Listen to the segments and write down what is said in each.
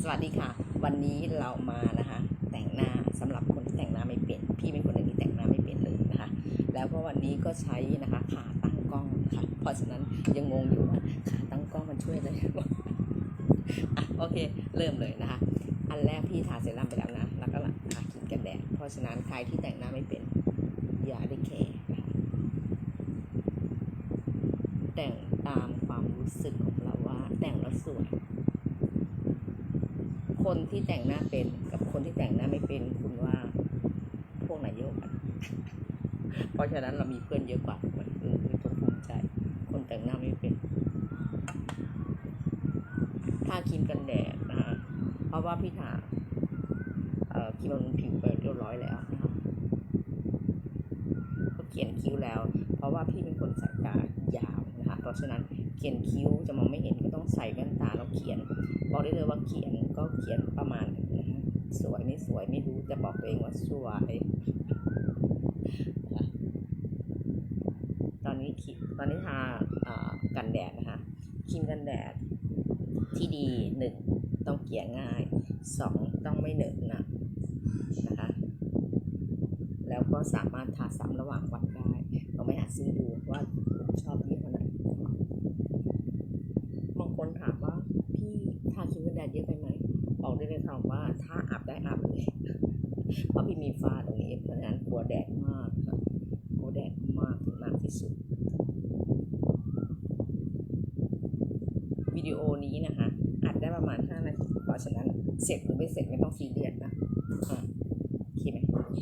สวัสดีค่ะ วันนี้เรามานะคะ แต่งหน้าสำหรับคนที่แต่งหน้าไม่เป็น พี่เป็นคนหนึ่งที่แต่งหน้าไม่เป็นเลยนะคะ แล้วก็วันนี้ก็ใช้นะคะขาตั้งกล้องค่ะเพราะฉะนั้นยังงงอยู่ว่าขาตั้งกล้องมันช่วยอะไรอะโอเค เริ่มเลยนะคะ อันแรกพี่ทาเซรั่มไปแล้วนะแล้วก็ทาครีมกันแดดเพราะฉะนั้นใครที่แต่งหน้าไม่เป็นอย่าได้แคร์แต่งตามความรู้สึกของเราว่าแต่งแล้วสวย คนที่แต่งหน้าเป็นกับคนที่แต่งหน้าไม่เป็นคุณว่าพวกไหนเยอะกว่ากันเพราะฉะนั้นเรามีเพื่อนเยอะกว่ามันคือคือคนภูมิใจ คนแต่งหน้าไม่เป็นทาครีมกันแดดนะคะเพราะว่าพี่ทาเอ่อครีมบำรุงผิวไปเรียบร้อยแล้วนะคะก็เขียนคิ้วแล้ว เพราะว่าพี่เป็นคนสายตายาวนะคะเพราะฉะนั้นเขียนคิ้วจะมองไม่เห็นก็ต้องใส่แว่นตาแล้วเขียนบอกได้เลยว่าเขียน ก็เขียนประมาณนะฮะสวยไม่สวยไม่รู้จะบอกตัวเองว่าสวย ตอนนี้คิตอนนี้ทากันแดดนะคะครีมกันแดดที่ดีหนึ่งต้องเกลี่ยง่ายสองต้องไม่เหนอะหนะนะคะแล้วก็สามารถทาซ้ำระหว่างวันได้ลองไปหาซื้อดูว่าชอบางคนถามว่าพี่ทาครีมกันแดดเยอะไปไหมบอก ได้เลยคำว่า ถ้าอาบได้อาบเลยเพราะพี่มีฟ้าตรงนี้เพราะฉะนั้นกลัวแดดมากค่ะกลัวแดดมากถึงมากที่สุด วิดีโอนี้นะคะอัดได้ประมาณ5นาทีเพราะฉะนั้นเสร็จหรือไม่เสร็จไม่ต้องซีเรียสนะอะโอเคไหม โอ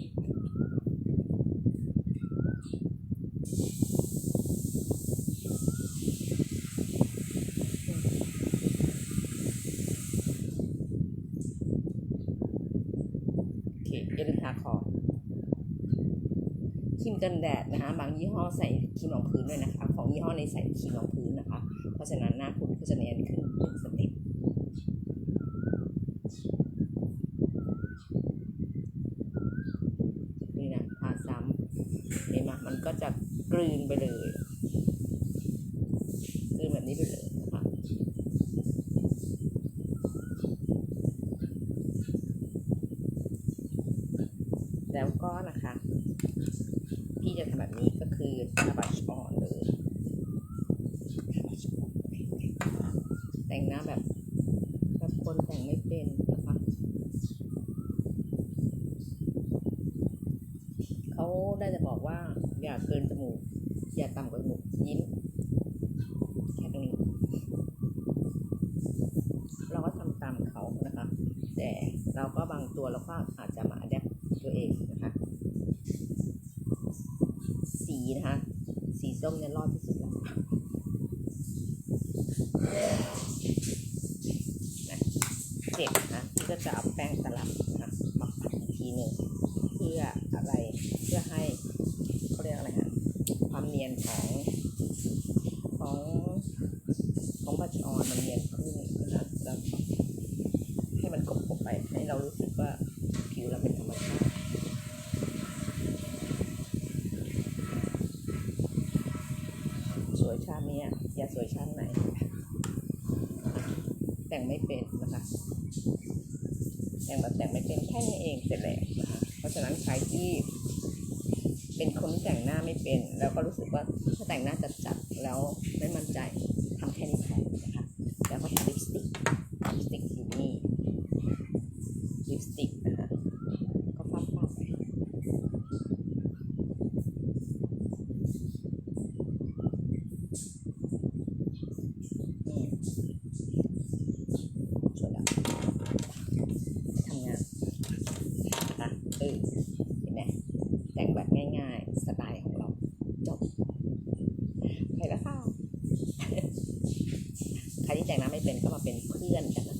เคอย่าลืมทาคอครีม กันแดดนะคะบางยี่ห้อใส่ครีมรองพื้นด้วยนะคะ ของยี่ห้อในใส่ครีมรองพื้นนะคะ เพราะฉะนั้นหน้าคุณก็จะเนียนขึ้นหนึ่งสเต็ปนี่นะทาซ้ำเห็นไหมมันก็จะกลืนไปเลยกลืนแบบนี้ไปเลยนะคะแล้วก็นะคะ พี่จะทำแบบนี้ก็คือทาบัชออนเลยแต่งหน้าแบบแบบคนแต่งไม่เป็นนะคะเขาได้จะบอกว่า อย่าเกินจมูก อย่าต่ำกว่าจมูกยิ้มแค่ตรงนี้ เราก็ทำตามเขานะคะ แต่เราก็บางตัวเราก็อาจจะมาแดปตัวเองนะคะ นะคะ สีส้มเนี่ยรอดที่สุดแล้วนะเสร็จนะพี่ก็จะเอาแป้งตลับนะมาปัดอีกทีหนึ่งเพื่ออะไรเพื่อให้เขาเรียกอะไรฮะความเนียนของของของบัชออนมันเนียนขึ้นนะคะแล้วให้มันกบๆไปให้เรารู้สึกว่าผิวเราเป็นธรรมชาติ สวยชาติ จะสวยชั้นไหน แต่งไม่เป็นนะคะ แต่งแบบแต่งไม่เป็นแค่นี้เองเสร็จแล้วนะคะเพราะฉะนั้นใครที่เป็นคนที่แต่งหน้าไม่เป็น แล้วก็รู้สึกว่าถ้าแต่งหน้าจัดๆแล้วไม่มั่นใจทำแค่นี้พอนะคะ แล้วก็ทาลิปสติกลิปสติกอยู่นี่ลิปสติกนะคะ ก็ฟาดๆไป อืมสวยแล้วทำงานนะเออเห็นไหมแต่งแบบง่ายๆ สไตล์ของเรา จบไปแล้วค่ะ ใครที่แต่งหน้าไม่ เป็นก็มาเป็นเพื่อนกันนะคะ